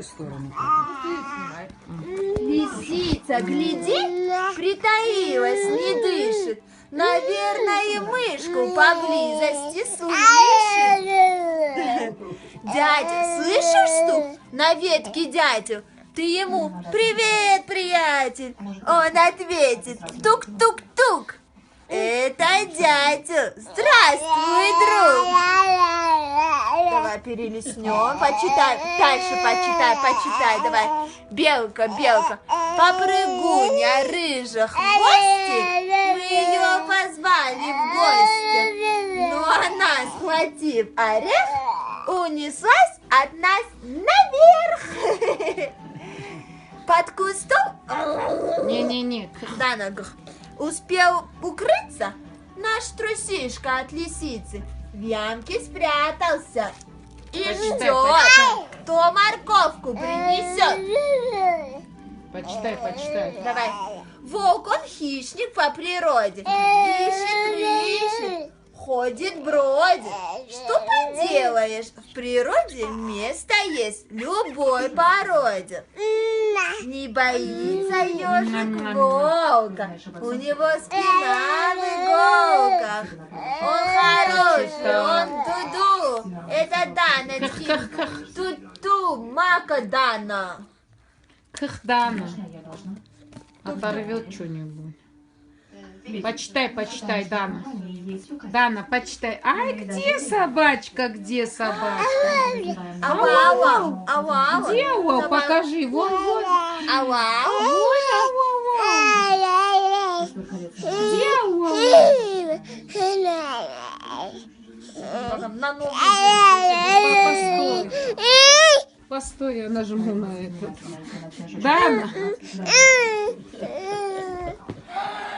какой стороны? Лисица, гляди, притаилась, не дышит. Наверное, мышку поблизости слышит. Дядя, слышишь стук? На ветке дядю. Ты ему «Привет, приятель!» Он ответит «Тук-тук-тук!» Это дядя. Здравствуй, друг. Давай перелистнем, почитай, дальше почитай, почитай, давай. Белка, белка, попрыгуня, рыжая, хвостик. Мы ее позвали в гости, но она, схватив орех, унеслась от нас наверх. Под кустом Не-не-не. Дана гх, успел укрыться наш трусишка от лисицы. В ямке спрятался и ждет, кто морковку принесет. Почитай, почитай. Давай. Волк, он хищник по природе. Ищет, ищет, ходит, бродит. Что поделаешь? В природе место есть любой породе. Не боится ежик волка, у него спина в иголках. Он хороший, он дуду. Это Даночки. Ту-ту, мака Дана. Кх, Дана. Оторвет что-нибудь. Почитай, почитай, Дана. Дана, почитай. Ай, где собачка, где собачка? Ава-ава, ава-ава. Где его? Покажи. Вон, вон. Ава-ава. Вон, вон. Где его? На ногу. Постой. Я нажму на это. Дана.